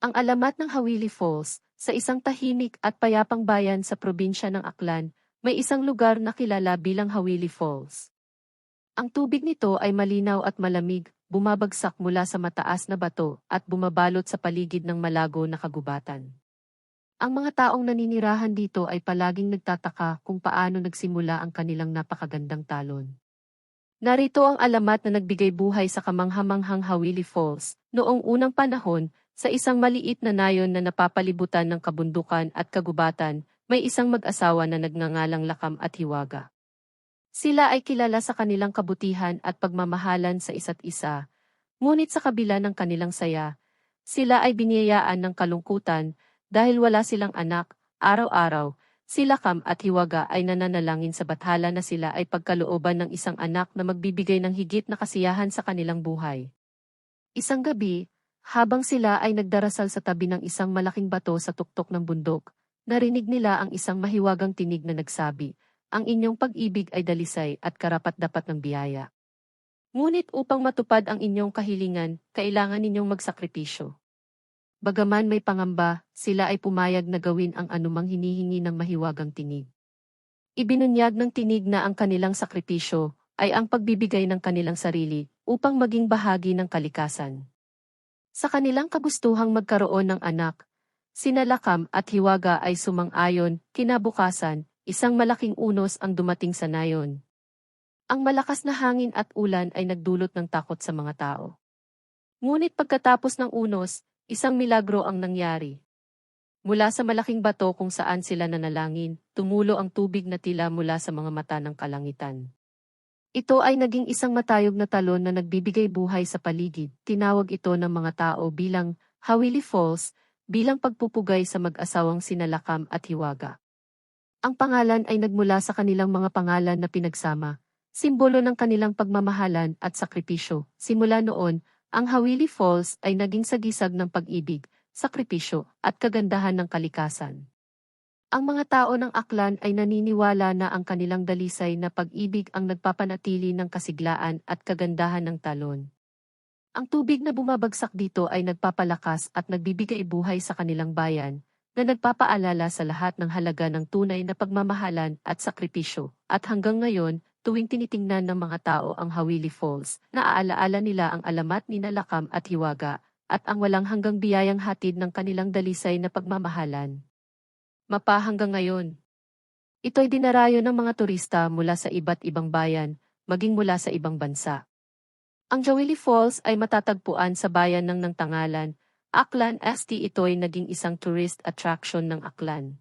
Ang alamat ng Hawili Falls, sa isang tahimik at payapang bayan sa probinsya ng Aklan, may isang lugar na kilala bilang Hawili Falls. Ang tubig nito ay malinaw at malamig, bumabagsak mula sa mataas na bato at bumabalot sa paligid ng malago na kagubatan. Ang mga taong naninirahan dito ay palaging nagtataka kung paano nagsimula ang kanilang napakagandang talon. Narito ang alamat na nagbigay buhay sa kamanghamanghang Hawili Falls, noong unang panahon, sa isang maliit na nayon na napapalibutan ng kabundukan at kagubatan, may isang mag-asawa na nagngangalang Lakam at Hiwaga. Sila ay kilala sa kanilang kabutihan at pagmamahalan sa isa't isa, ngunit sa kabila ng kanilang saya, sila ay biniyayaan ng kalungkutan dahil wala silang anak, araw-araw, sila Kam at Hiwaga ay nananalangin sa bathala na sila ay pagkalooban ng isang anak na magbibigay ng higit na kasiyahan sa kanilang buhay. Isang gabi, habang sila ay nagdarasal sa tabi ng isang malaking bato sa tuktok ng bundok, narinig nila ang isang mahiwagang tinig na nagsabi, ang inyong pag-ibig ay dalisay at karapat-dapat ng biyaya. Ngunit upang matupad ang inyong kahilingan, kailangan ninyong magsakripisyo. Bagaman may pangamba, sila ay pumayag na gawin ang anumang hinihingi ng mahiwagang tinig. Ibinunyag ng tinig na ang kanilang sakripisyo ay ang pagbibigay ng kanilang sarili upang maging bahagi ng kalikasan. Sa kanilang kagustuhang magkaroon ng anak, sinalakam at hiwaga ay sumang-ayon, kinabukasan, isang malaking unos ang dumating sa nayon. Ang malakas na hangin at ulan ay nagdulot ng takot sa mga tao. Ngunit pagkatapos ng unos, Isang milagro ang nangyari. Mula sa malaking bato kung saan sila nanalangin, tumulo ang tubig na tila mula sa mga mata ng kalangitan. Ito ay naging isang matayog na talon na nagbibigay buhay sa paligid. Tinawag ito ng mga tao bilang Hawili Falls, bilang pagpupugay sa mag-asawang sinalakam at hiwaga. Ang pangalan ay nagmula sa kanilang mga pangalan na pinagsama, simbolo ng kanilang pagmamahalan at sakripisyo. Simula noon, ang Hawili Falls ay naging sagisag ng pag-ibig, sakripisyo, at kagandahan ng kalikasan. Ang mga tao ng Aklan ay naniniwala na ang kanilang dalisay na pag-ibig ang nagpapanatili ng kasiglaan at kagandahan ng talon. Ang tubig na bumabagsak dito ay nagpapalakas at nagbibigay buhay sa kanilang bayan, na nagpapaalala sa lahat ng halaga ng tunay na pagmamahalan at sakripisyo, at hanggang ngayon, Tuwing tinitingnan ng mga tao ang Hawili Falls, naaalaala nila ang alamat ni Nalakam at Hiwaga, at ang walang hanggang biyayang hatid ng kanilang dalisay na pagmamahalan. Mapa hanggang ngayon. Ito'y dinarayo ng mga turista mula sa iba't ibang bayan, maging mula sa ibang bansa. Ang Jawili Falls ay matatagpuan sa bayan ng Nangtangalan, Aklan ST ito'y naging isang tourist attraction ng Aklan.